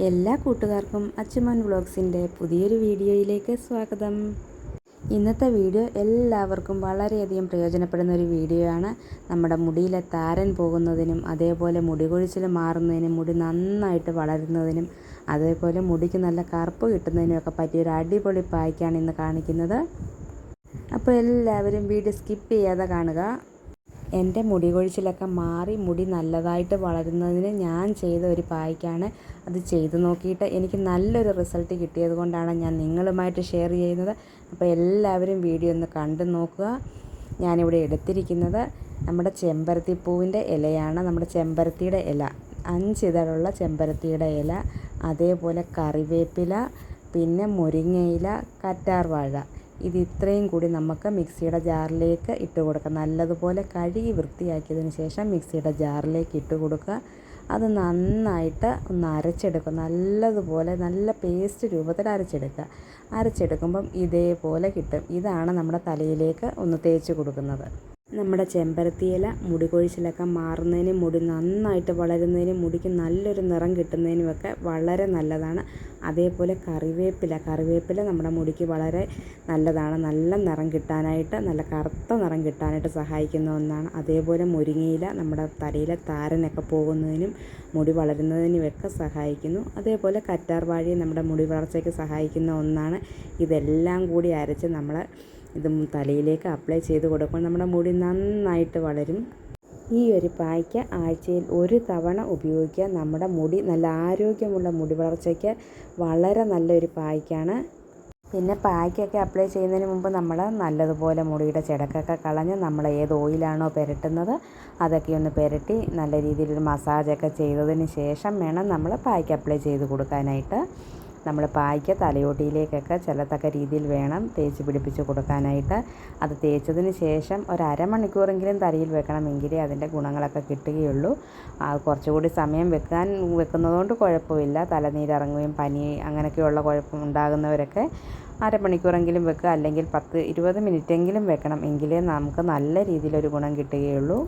എല്ലാ കൂട്ടുകാർക്കും അച്ചുമോൻ വ്ളോഗ്സിന്റെ പുതിയൊരു വീഡിയോയിലേക്ക് സ്വാഗതം. ഇന്നത്തെ വീഡിയോ എല്ലാവർക്കും വളരെയധികം പ്രയോജനപ്പെടുന്ന ഒരു വീഡിയോ ആണ് നമ്മുടെ മുടിയിലെ താരൻ പോകുന്നതിനും അതേപോലെ മുടി കൊഴിച്ചിൽ മാറുന്നതിനും മുടി നന്നായിട്ട് വളരുന്നതിനും അതേപോലെ മുടിക്ക് നല്ല കറുപ്പ് കിട്ടുന്നതിനും ഒക്കെ പറ്റിയ ഒരു അടിപൊളി പായ്ക്കാണ് ഇന്ന് കാണിക്കുന്നത്. അപ്പോൾ എല്ലാവരും വീഡിയോ സ്കിപ്പ് ചെയ്യാതെ കാണുക. എന്റെ മുടി കൊഴിച്ചിലൊക്കെ മാറി മുടി നല്ലതായിട്ട് വളരുന്നതിന് ഞാൻ ചെയ്ത ഒരു പായ്ക്കാണ് അത് ചെയ്ത് നോക്കിയിട്ട് എനിക്ക് നല്ലൊരു റിസൾട്ട് കിട്ടിയത് കൊണ്ടാണ് ഞാൻ നിങ്ങളുമായിട്ട് ഷെയർ ചെയ്യുന്നത്. അപ്പോൾ എല്ലാവരും വീഡിയോ ഒന്ന് കണ്ടു നോക്കുക. ഞാനിവിടെ എടുത്തിരിക്കുന്നത് നമ്മുടെ ചെമ്പരത്തി പൂവിന്റെ ഇലയാണ്. നമ്മുടെ ചെമ്പരത്തിയുടെ ഇല അഞ്ചിതളുള്ള ചെമ്പരത്തിയുടെ ഇല അതേപോലെ കറിവേപ്പില പിന്നെ മുരിങ്ങയില കറ്റാർവാഴ. ഇത് ഇത്രയും കൂടി നമുക്ക് മിക്സിയുടെ ജാറിലേക്ക് ഇട്ട് കൊടുക്കാം. നല്ലതുപോലെ കഴുകി വൃത്തിയാക്കിയതിന് ശേഷം മിക്സിയുടെ ജാറിലേക്ക് ഇട്ട് കൊടുക്കുക. അത് നന്നായിട്ട് ഒന്ന് അരച്ചെടുക്കുക. നല്ലതുപോലെ നല്ല പേസ്റ്റ് രൂപത്തിൽ അരച്ചെടുക്കുക. അരച്ചെടുക്കുമ്പം ഇതേപോലെ കിട്ടും. ഇതാണ് നമ്മുടെ തലയിലേക്ക് ഒന്ന് തേച്ച് കൊടുക്കുന്നത്. നമ്മുടെ ചെമ്പരത്തിയില മുടി കൊഴിച്ചിലൊക്കെ മാറുന്നതിനും മുടി നന്നായിട്ട് വളരുന്നതിനും മുടിക്ക് നല്ലൊരു നിറം കിട്ടുന്നതിനുമൊക്കെ വളരെ നല്ലതാണ്. അതേപോലെ കറിവേപ്പില കറിവേപ്പില നമ്മുടെ മുടിക്ക് വളരെ നല്ലതാണ്. നല്ല നിറം കിട്ടാനായിട്ട് നല്ല കറുത്ത നിറം കിട്ടാനായിട്ട് സഹായിക്കുന്ന ഒന്നാണ്. അതേപോലെ മുരിങ്ങയില നമ്മുടെ തലയിലെ താരനൊക്കെ പോകുന്നതിനും മുടി വളരുന്നതിനുമൊക്കെ സഹായിക്കുന്നു. അതേപോലെ കറ്റാർവാഴി നമ്മുടെ മുടി വളർച്ചയ്ക്ക് സഹായിക്കുന്ന ഒന്നാണ്. ഇതെല്ലാം കൂടി അരച്ച് നമ്മൾ ഇത് തലയിലേക്ക് അപ്ലൈ ചെയ്ത് കൊടുക്കുമ്പോൾ നമ്മുടെ മുടി നന്നായിട്ട് വളരും. ഈ ഒരു പായ്ക്ക് ആഴ്ചയിൽ ഒരു തവണ ഉപയോഗിക്കുക. നമ്മുടെ മുടി നല്ല ആരോഗ്യമുള്ള മുടി വളർച്ചയ്ക്ക് വളരെ നല്ലൊരു പായ്ക്കാണ്. പിന്നെ പായ്ക്കൊക്കെ അപ്ലൈ ചെയ്യുന്നതിന് മുമ്പ് നമ്മൾ നല്ലതുപോലെ മുടിയുടെ ചെടക്കൊക്കെ കളഞ്ഞ് നമ്മൾ ഏത് ഓയിലാണോ പുരട്ടുന്നത് അതൊക്കെ ഒന്ന് പുരട്ടി നല്ല രീതിയിലൊരു മസാജൊക്കെ ചെയ്തതിന് ശേഷം വേണം നമ്മൾ പായ്ക്ക് അപ്ലൈ ചെയ്ത് കൊടുക്കാനായിട്ട്. നമ്മൾ പായ്ക്ക് തലയോട്ടിയിലേക്കൊക്കെ ചെല്ലത്തക്ക രീതിയിൽ വേണം തേച്ച് പിടിപ്പിച്ച് കൊടുക്കാനായിട്ട്. അത് തേച്ചതിന് ശേഷം ഒരു അരമണിക്കൂറെങ്കിലും തലയിൽ വെക്കണമെങ്കിലേ അതിന്റെ ഗുണങ്ങളൊക്കെ കിട്ടുകയുള്ളൂ. കുറച്ചുകൂടി സമയം വെക്കാൻ വെക്കുന്നതുകൊണ്ട് കുഴപ്പമില്ല. തലനീരിറങ്ങുകയും പനി അങ്ങനെയൊക്കെയുള്ള കുഴപ്പം ഉണ്ടാകുന്നവരൊക്കെ അരമണിക്കൂറെങ്കിലും വെക്കുക. അല്ലെങ്കിൽ പത്ത് ഇരുപത് മിനിറ്റെങ്കിലും വെക്കണം. എങ്കിലേ നമുക്ക് നല്ല രീതിയിലൊരു ഗുണം കിട്ടുകയുള്ളൂ.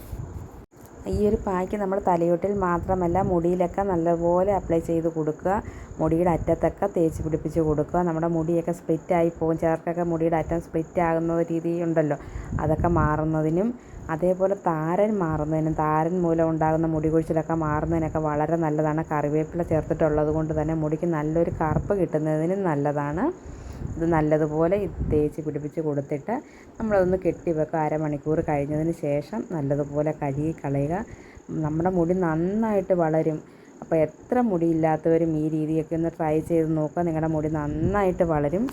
ഈ ഒരു പായ്ക്ക് നമ്മൾ തലയോട്ടിൽ മാത്രമല്ല മുടിയിലൊക്കെ നല്ലപോലെ അപ്ലൈ ചെയ്ത് കൊടുക്കുക. മുടിയുടെ അറ്റത്തൊക്കെ തേച്ച് പിടിപ്പിച്ച് കൊടുക്കുക. നമ്മുടെ മുടിയൊക്കെ സ്പ്ലിറ്റായി പോകും. ചേർക്കൊക്കെ മുടിയുടെ അറ്റം സ്പ്ലിറ്റ് ആകുന്ന രീതി ഉണ്ടല്ലോ. അതൊക്കെ മാറുന്നതിനും അതേപോലെ താരൻ മാറുന്നതിനും താരൻ മൂലം ഉണ്ടാകുന്ന മുടി കൊഴിച്ചിലൊക്കെ മാറുന്നതിനൊക്കെ വളരെ നല്ലതാണ്. കറിവേപ്പില ചേർത്തിട്ടുള്ളത് കൊണ്ട് തന്നെ മുടിക്ക് നല്ലൊരു കറുപ്പ് കിട്ടുന്നതിനും നല്ലതാണ്. ഇത് നല്ലതുപോലെ തേച്ച് പിടിപ്പിച്ച് കൊടുത്തിട്ട് നമ്മളതൊന്ന് കെട്ടി വെക്കുക അരമണിക്കൂർ കഴിഞ്ഞതിന് ശേഷം നല്ലതുപോലെ കഴുകി കളയുക. നമ്മുടെ മുടി നന്നായിട്ട് വളരും. അപ്പോൾ എത്ര മുടിയില്ലാത്തവരും ഈ രീതിയൊക്കെ ഒന്ന് ട്രൈ ചെയ്ത് നോക്കുക. നിങ്ങളുടെ മുടി നന്നായിട്ട് വളരും.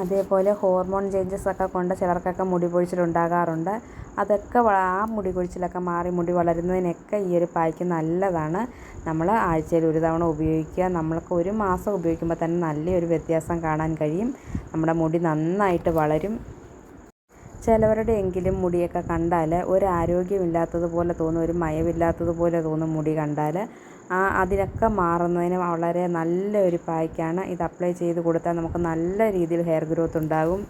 അതേപോലെ ഹോർമോൺ ചേഞ്ചസ് ഒക്കെ കൊണ്ട് ചിലർക്കൊക്കെ മുടി പൊഴിച്ചിലുണ്ടാകാറുണ്ട് അതൊക്കെ ആ മുടി കൊഴിച്ചിലൊക്കെ മാറി മുടി വളരുന്നതിനൊക്കെ ഈ ഒരു പായ്ക്ക് നല്ലതാണ്. നമ്മൾ ആഴ്ചയിൽ ഒരു തവണ ഉപയോഗിക്കുക. നമ്മൾക്ക് ഒരു മാസം ഉപയോഗിക്കുമ്പോൾ തന്നെ നല്ലൊരു വ്യത്യാസം കാണാൻ കഴിയും. നമ്മുടെ മുടി നന്നായിട്ട് വളരും. ചിലവരുടെ എങ്കിലും മുടിയൊക്കെ കണ്ടാൽ ഒരു ആരോഗ്യമില്ലാത്തതുപോലെ തോന്നും ഒരു മയവില്ലാത്തതുപോലെ തോന്നും മുടി കണ്ടാൽ. ആ അതിനൊക്കെ മാറുന്നതിന് വളരെ നല്ലൊരു പായ്ക്കാണ് ഇത് അപ്ലൈ ചെയ്ത് കൊടുത്താൽ നമുക്ക് നല്ല രീതിയിൽ ഹെയർ ഗ്രോത്ത് ഉണ്ടാകും.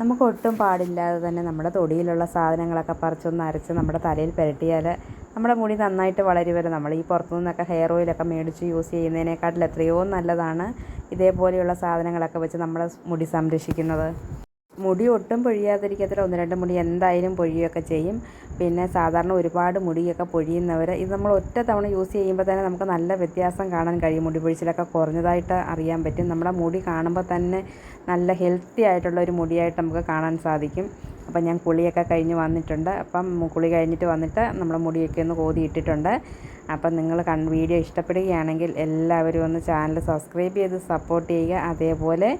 നമുക്ക് ഒട്ടും പാടില്ലാതെ തന്നെ നമ്മുടെ തൊടിയിലുള്ള സാധനങ്ങളൊക്കെ പറിച്ചൊന്ന് അരച്ച് നമ്മുടെ തലയിൽ പുരട്ടിയാൽ നമ്മുടെ മുടി നന്നായിട്ട് വളരുമല്ലോ നമ്മൾ ഈ പുറത്തു നിന്നൊക്കെ ഹെയർ ഓയിലൊക്കെ മേടിച്ച് യൂസ് ചെയ്യുന്നതിനേക്കാട്ടിൽ എത്രയോ നല്ലതാണ് ഇതേപോലെയുള്ള സാധനങ്ങളൊക്കെ വെച്ച് നമ്മുടെ മുടി സംരക്ഷിക്കുന്നത്. മുടി ഒട്ടും പൊഴിയാതിരിക്കത്തില്ല. ഒന്ന് രണ്ട് മുടി എന്തായാലും പൊഴിയൊക്കെ ചെയ്യും. പിന്നെ സാധാരണ ഒരുപാട് മുടിയൊക്കെ പൊഴിയുന്നവർ ഇത് നമ്മൾ ഒറ്റ തവണ യൂസ് ചെയ്യുമ്പോൾ തന്നെ നമുക്ക് നല്ല വ്യത്യാസം കാണാൻ കഴിയും. മുടി പൊഴിച്ചിലൊക്കെ കുറഞ്ഞതായിട്ട് അറിയാൻ പറ്റും. നമ്മുടെ മുടി കാണുമ്പോൾ തന്നെ നല്ല ഹെൽത്തി ആയിട്ടുള്ള ഒരു മുടിയായിട്ട് നമുക്ക് കാണാൻ സാധിക്കും. അപ്പം ഞാൻ കുളിയൊക്കെ കഴിഞ്ഞ് വന്നിട്ടുണ്ട്. അപ്പം കുളി കഴിഞ്ഞിട്ട് വന്നിട്ട് നമ്മുടെ മുടിയൊക്കെ ഒന്ന് കോതി ഇട്ടിട്ടുണ്ട്. അപ്പം നിങ്ങൾ കൺ വീഡിയോ ഇഷ്ടപ്പെടുകയാണെങ്കിൽ എല്ലാവരും ഒന്ന് ചാനൽ സബ്സ്ക്രൈബ് ചെയ്ത് സപ്പോർട്ട് ചെയ്യുക. അതേപോലെ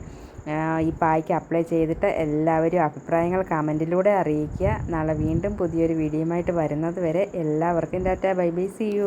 ഈ പായ്ക്ക് അപ്ലൈ ചെയ്തിട്ട് എല്ലാവരും അഭിപ്രായങ്ങൾ കമന്റിലൂടെ അറിയിക്കുക. നാളെ വീണ്ടും പുതിയൊരു വീഡിയോയുമായിട്ട് വരുന്നത് വരെ എല്ലാവർക്കും tata bye bye. See you